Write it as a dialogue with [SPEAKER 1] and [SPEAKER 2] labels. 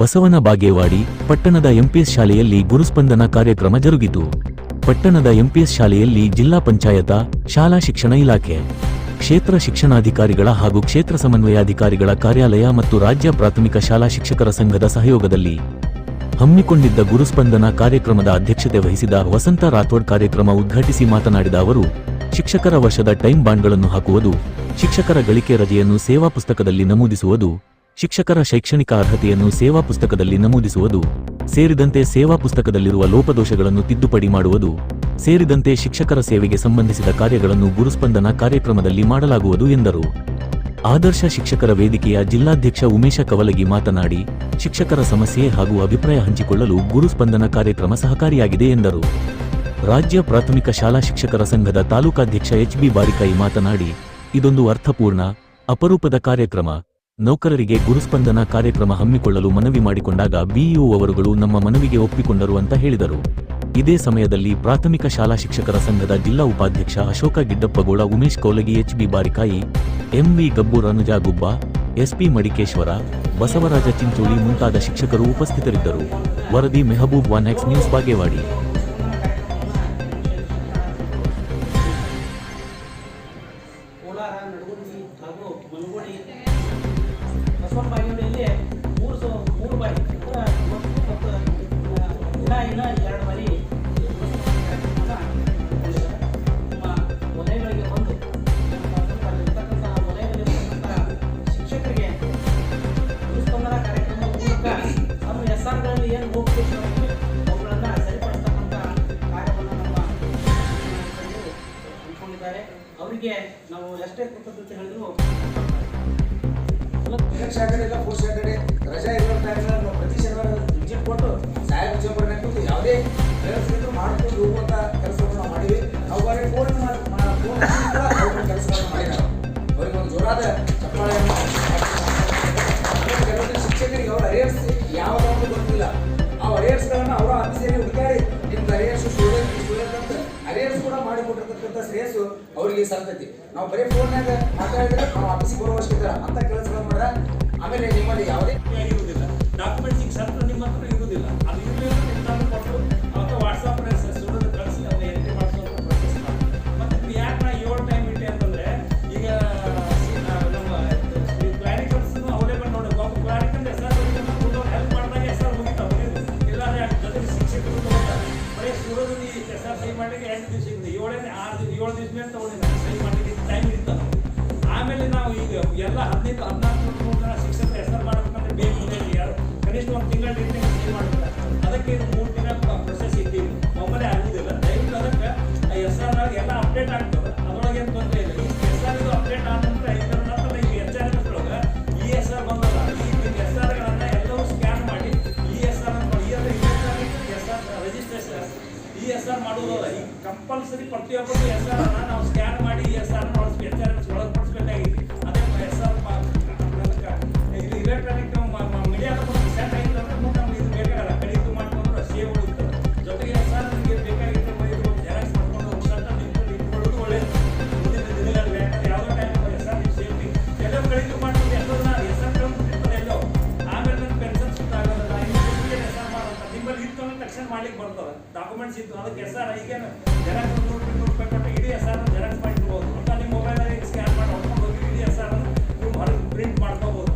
[SPEAKER 1] ಬಸವನ ಬಾಗೇವಾಡಿ, ಪಟ್ಟಣದ ಎಂಪಿಎಸ್ ಶಾಲೆಯಲ್ಲಿ ಗುರುಸ್ಪಂದನ ಕಾರ್ಯಕ್ರಮ ಜರುಗಿತು. ಪಟ್ಟಣದ ಎಂಪಿಎಸ್ ಶಾಲೆಯಲ್ಲಿ ಜಿಲ್ಲಾ ಪಂಚಾಯತ, ಶಾಲಾ ಶಿಕ್ಷಣ ಇಲಾಖೆ, ಕ್ಷೇತ್ರ ಶಿಕ್ಷಣಾಧಿಕಾರಿಗಳ ಹಾಗೂ ಕ್ಷೇತ್ರ ಸಮನ್ವಯಾಧಿಕಾರಿಗಳ ಕಾರ್ಯಾಲಯ ಮತ್ತು ರಾಜ್ಯ ಪ್ರಾಥಮಿಕ ಶಾಲಾ ಶಿಕ್ಷಕರ ಸಂಘದ ಸಹಯೋಗದಲ್ಲಿ ಹಮ್ಮಿಕೊಂಡಿದ್ದ ಗುರುಸ್ಪಂದನ ಕಾರ್ಯಕ್ರಮದ ಅಧ್ಯಕ್ಷತೆ ವಹಿಸಿದ ವಸಂತ ರಾಥೋಡ್ ಕಾರ್ಯಕ್ರಮ ಉದ್ಘಾಟಿಸಿ ಮಾತನಾಡಿದ ಅವರು, ಶಿಕ್ಷಕರ ವರ್ಷದ ಟೈಮ್ ಬಾಂಡ್ಗಳನ್ನು ಹಾಕುವುದು, ಶಿಕ್ಷಕರ ಗಳಿಕೆ ರಜೆಯನ್ನು ಸೇವಾ ಪುಸ್ತಕದಲ್ಲಿ ನಮೂದಿಸುವುದು ಶಿಕ್ಷಕರ ಶೈಕ್ಷಣಿಕ ಅರ್ಹತೆಯನ್ನು ಸೇವಾ ಪುಸ್ತಕದಲ್ಲಿ ನಮೂದಿಸುವುದು, ಸೇರಿದಂತೆ ಸೇವಾ ಪುಸ್ತಕದಲ್ಲಿರುವ ಲೋಪದೋಷಗಳನ್ನು ತಿದ್ದುಪಡಿ ಮಾಡುವುದು, ಸೇರಿದಂತೆ ಶಿಕ್ಷಕರ ಸೇವೆಗೆ ಸಂಬಂಧಿಸಿದ ಕಾರ್ಯಗಳನ್ನು ಗುರುಸ್ಪಂದನ ಕಾರ್ಯಕ್ರಮದಲ್ಲಿ ಮಾಡಲಾಗುವುದು ಎಂದರು. ಆದರ್ಶ ಶಿಕ್ಷಕರ ವೇದಿಕೆಯ ಜಿಲ್ಲಾಧ್ಯಕ್ಷ ಉಮೇಶ ಕವಲಗಿ ಮಾತನಾಡಿ, ಶಿಕ್ಷಕರ ಸಮಸ್ಯೆ ಹಾಗೂ ಅಭಿಪ್ರಾಯ ಹಂಚಿಕೊಳ್ಳಲು ಗುರುಸ್ಪಂದನ ಕಾರ್ಯಕ್ರಮ ಸಹಕಾರಿಯಾಗಿದೆ ಎಂದರು. ರಾಜ್ಯ ಪ್ರಾಥಮಿಕ ಶಾಲಾ ಶಿಕ್ಷಕರ ಸಂಘದ ತಾಲೂಕಾಧ್ಯಕ್ಷ ಎಚ್ ಬಿ ಬಾರಿಕಾಯಿ ಮಾತನಾಡಿ, ಇದೊಂದು ಅರ್ಥಪೂರ್ಣ, ಅಪರೂಪದ ಕಾರ್ಯಕ್ರಮ ನೌಕರರಿಗೆ ಗುರುಸ್ಪಂದನ ಕಾರ್ಯಕ್ರಮ ಹಮ್ಮಿಕೊಳ್ಳಲು ಮನವಿ ಮಾಡಿಕೊಂಡಾಗ ಬಿಇಒ ಅವರುಗಳು ನಮ್ಮ ಮನವಿಗೆ ಒಪ್ಪಿಕೊಂಡರು ಅಂತ ಹೇಳಿದರು. ಇದೇ ಸಮಯದಲ್ಲಿ ಪ್ರಾಥಮಿಕ ಶಾಲಾ ಶಿಕ್ಷಕರ ಸಂಘದ ಜಿಲ್ಲಾ ಉಪಾಧ್ಯಕ್ಷ Ashoka Giddappagowda, Umesh Koulagi H B Barikayi, MV Gabbur Anuja Gubba, SP Madikeshwara, Basavaraja Chincholi ಮುಂತಾದ ಶಿಕ್ಷಕರು ಉಪಸ್ಥಿತರಿದ್ದರು. ವರದಿ ಮೆಹಬೂಬ್ ವಾನ್ಯಾಕ್ಸ್ ನ್ಯೂಸ್, ಬಾಗೇವಾಡಿ.
[SPEAKER 2] ಬಸವನ ಬಾಗೇವಾಡಿಯಲ್ಲಿ ಮೂರು ಸ ಮೂರು ಬಾರಿ ಮತ್ತು ದಿನ ಇನ್ನ ಎರಡು ಬಾರಿ ನಮ್ಮ ವಲಯಗಳಿಗೆ ಬಂದು ಅಲ್ಲಿರ್ತಕ್ಕಂಥ ವಲಯದಲ್ಲಿರ್ತಕ್ಕಂಥ ಶಿಕ್ಷಕರಿಗೆ ಕಾರ್ಯಕ್ರಮದ ಮೂಲಕ ನಮ್ಮ ಎಸ್ ಆರ್ಗಳಲ್ಲಿ ಏನು ಹೋಗ್ತಿರ್ತಾರೆ ಅವುಗಳನ್ನು ಸರಿಪಡಿಸ್ತಕ್ಕಂಥ ಕಾರ್ಯವನ್ನು ನಮ್ಮ ಅವರಿಗೆ ನಾವು ಎಷ್ಟೇ ಕೃತಜ್ಞತೆ ಹೇಳಿದ್ರು
[SPEAKER 3] सेकंड सेकंड याला फोर सेकंड ಮಾಡಿಕೊಟ್ಟಿರ್ತಕ್ಕಂಥ ಶ್ರೇಯಸ್ಸು ಅವರಿಗೆ ಸಲ್ತೈತಿ. ನಾವು ಬರೀ ಫೋನ್ಯಾಗ ಮಾತಾಡಿದ್ರೆ ನಾವು ಆಫೀಸಿಗೆ ಬರುವಷ್ಟು ಅವಶ್ಯಕತೆ ಅಂತ ಕೆಲಸಗಳು ಮಾಡ ಆಮೇಲೆ ನಿಮ್ಮಲ್ಲಿ ಯಾವುದೇ
[SPEAKER 4] ಇರುವುದಿಲ್ಲ. ಡಾಕ್ಯುಮೆಂಟ್ಸ್ ಈಗ ಸತ್ರ ನಿಮ್ಮ ಹತ್ರ ಇರುವುದಿಲ್ಲ. ಅದು ಇರಲಿಲ್ಲ ಕೊಟ್ಟು ಅಥವಾ ವಾಟ್ಸಪ್ ಸುಡೋದು ಮತ್ತೆ ಟೈಮ್ ಅಂತಂದ್ರೆ, ಈಗ ನಮ್ಮ ಅವೈಲೇಬಲ್ ನೋಡಿ. ಹೆಲ್ಪ್ ಶಿಕ್ಷಕರು ಎಸ್ ಎಂಟು ದಿವಸ ಇದೆ ಏಳನೇ ಆರು ದಿವಸ ಏಳು ದಿವಸ ಮೇಲೆ ಮಾಡಲಿಕ್ಕೆ ಟೈಮ್ ಇರ್ತದೆ ಆಮೇಲೆ ನಾವು ಈಗ ಎಲ್ಲ ಹದಿನೈದು, ಹದಿನಾಲ್ಕು ಜನ ಶಿಕ್ಷಕರು ಹೆಸರು ಮಾಡಬೇಕಂದ್ರೆ ಬೇಕು ಯಾರು? ಕನಿಷ್ಠ ಒಂದು ತಿಂಗಳ ಅದಕ್ಕೆ ಇದು ಮೂರು ಕಂಪಲ್ಸರಿ ಪ್ರತಿಯೊಬ್ಬರು ಎಸ್ ಆರ್ ನಾವು ಸ್ಕ್ಯಾನ್ ಮಾಡಿ ಎಸ್ ಆರ್ ಡಾಕ್ಯುಮೆಂಟ್ಸ್ ಇತ್ತು ಅದಕ್ಕೆ ಎಸ್ ಆರ್ ಈಗೇನು ಜೆರಾಕ್ಸ್ ನೂರು ರೂಪಾಯಿ ನೂರು ರೂಪಾಯಿ ಕೊಟ್ಟು ಇಡೀ ಎಸ್ ಆರ್ ಜೆರಾಕ್ಸ್ ಮಾಡಿರ್ಬೋದು. ಅಂತ ನಿಮ್ಮ ಮೊಬೈಲಲ್ಲಿ ಸ್ಕ್ಯಾನ್ ಮಾಡಿ ಹೊಡ್ಕೊಂಡು ಹೋಗಿ ಇಡೀ ಎಸ್ ಆರ್ ನೀವು ಹೊರಗೆ ಪ್ರಿಂಟ್ ಮಾಡ್ಕೋಬೋದು.